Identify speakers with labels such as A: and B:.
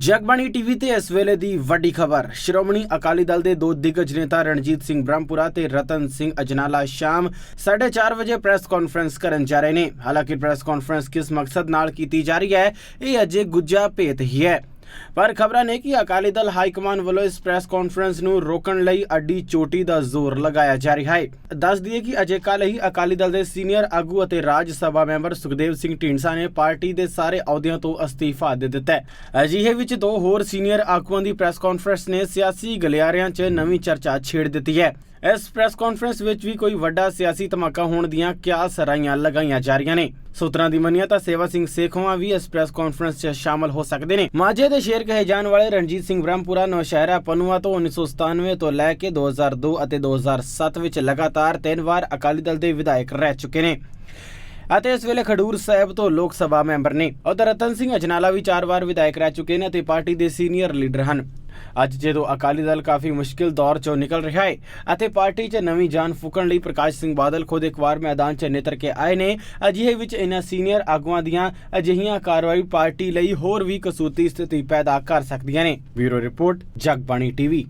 A: Jagbani TV ਤੇ ਇਸ ਵੇਲੇ ਦੀ ਵੱਡੀ ਖਬਰ। ਸ਼੍ਰੋਮਣੀ ਅਕਾਲੀ ਦਲ ਦੇ ਦੋ ਦਿੱਗਜ ਨੇਤਾ ਰਣਜੀਤ ਸਿੰਘ ਬ੍ਰਹਮਪੁਰਾ ਤੇ ਰਤਨ ਸਿੰਘ ਅਜਨਾਲਾ ਸ਼ਾਮ 4:30 ਵਜੇ ਪ੍ਰੈਸ ਕਾਨਫਰੰਸ ਕਰਨ ਜਾ ਰਹੇ ਨੇ। ਹਾਲਾਂਕਿ ਪ੍ਰੈਸ ਕਾਨਫਰੰਸ ਕਿਸ ਮਕਸਦ ਨਾਲ ਕੀਤੀ ਜਾ ਰਹੀ ਹੈ, ਇਹ ਅਜੇ ਗੁੱਜਾ ਭੇਤ ਹੀ ਹੈ। ਪਰ ਖਬਰਾਂ ਨੇ ਕਿ ਅਕਾਲੀ ਦਲ ਹਾਈ ਕਮਾਨ ਵੱਲੋਂ ਇਸ ਪ੍ਰੈਸ ਕਾਨਫਰੰਸ ਨੂੰ ਰੋਕਣ ਲਈ ਅੱਡੀ ਚੋਟੀ ਦਾ ਜ਼ੋਰ ਲਗਾਇਆ ਜਾ ਰਿਹਾ ਹੈ। ਦੱਸ ਦਈਏ ਕਿ ਅਜੇ ਕੱਲ ਹੀ ਅਕਾਲੀ ਦਲ ਦੇ ਸੀਨੀਅਰ ਆਗੂ ਅਤੇ ਰਾਜ ਸਭਾ ਮੈਂਬਰ ਸੁਖਦੇਵ ਸਿੰਘ ਢੀਂਡਸਾ ਨੇ ਪਾਰਟੀ ਦੇ ਸਾਰੇ ਅਹੁਦਿਆਂ ਤੋਂ ਅਸਤੀਫਾ ਦੇ ਦਿੱਤਾ ਹੈ। ਅਜਿਹੇ ਵਿੱਚ ਦੋ ਹੋਰ ਸੀਨੀਅਰ ਆਗੂਆਂ ਦੀ ਪ੍ਰੈਸ ਕਾਨਫਰੰਸ ਨੇ ਸਿਆਸੀ ਗਲਿਆਰਿਆਂ 'ਚ ਨਵੀਂ ਚਰਚਾ ਛੇੜ ਦਿੱਤੀ ਹੈ। ਇਸ ਪ੍ਰੈਸ ਕਾਨਫਰੰਸ ਵਿੱਚ ਵੀ ਕੋਈ ਵੱਡਾ ਸਿਆਸੀ ਧਮਾਕਾ ਹੋਣ ਦੀਆਂ ਕਿਆ ਸਰਾਈਆਂ ਲਗਾਈਆਂ ਜਾ ਰਹੀਆਂ ਨੇ। ਸੂਤਰਾਂ ਦੀ ਮੰਨੀਏ ਤਾਂ ਸੇਵਾ ਸਿੰਘ ਸੇਖੋਂ ਵੀ ਇਸ ਪ੍ਰੈਸ ਕਾਨਫਰੰਸ 'ਚ ਸ਼ਾਮਲ ਹੋ ਸਕਦੇ ਨੇ। ਮਾਝੇ ਦੇ ਸ਼ੇਰ ਕਹੇ ਜਾਣ ਵਾਲੇ ਰਣਜੀਤ ਸਿੰਘ ਬ੍ਰਹਮਪੁਰਾ ਨੌਸ਼ਹਿਰਾ ਪਨੂਆ ਤੋਂ 1997 ਤੋਂ ਲੈ ਕੇ 2002 ਅਤੇ 2007 ਵਿੱਚ ਲਗਾਤਾਰ ਤਿੰਨ ਵਾਰ ਅਕਾਲੀ ਦਲ ਦੇ ਵਿਧਾਇਕ ਰਹਿ ਚੁੱਕੇ ਨੇ। ਅਤੇ ਇਸ ਵੇਲੇ ਖਡੂਰ ਸਾਹਿਬ ਤੋਂ ਲੋਕ ਸਭਾ ਮੈਂਬਰ ਨੇ। ਉਧਰ ਰਤਨ ਸਿੰਘ ਅਜਨਾਲਾ ਵੀ ਚਾਰ ਵਾਰ ਵਿਧਾਇਕ ਰਹਿ ਚੁੱਕੇ ਨੇ ਅਤੇ ਪਾਰਟੀ ਦੇ ਸੀਨੀਅਰ ਲੀਡਰ ਹਨ। ਅੱਜ ਜਦੋਂ ਅਕਾਲੀ ਦਲ ਕਾਫੀ ਮੁਸ਼ਕਿਲ ਦੌਰ ਚੋਂ ਨਿਕਲ ਰਿਹਾ ਹੈ ਅਤੇ ਪਾਰਟੀ 'ਚ ਨਵੀਂ ਜਾਨ ਫੂਕਣ ਲਈ ਪ੍ਰਕਾਸ਼ ਸਿੰਘ ਬਾਦਲ ਖੁਦ ਇੱਕ ਵਾਰ ਮੈਦਾਨ 'ਚ ਨਿਤਰ ਕੇ ਆਏ ਨੇ, ਅਜਿਹੇ ਵਿੱਚ ਇਹਨਾਂ ਸੀਨੀਅਰ ਆਗੂਆਂ ਦੀਆਂ ਅਜਿਹੀਆਂ ਕਾਰਵਾਈ ਪਾਰਟੀ ਲਈ ਹੋਰ ਵੀ ਕਸੂਤੀ ਸਥਿਤੀ ਪੈਦਾ ਕਰ ਸਕਦੀਆਂ ਨੇ। Bureau report, Jagbani TV.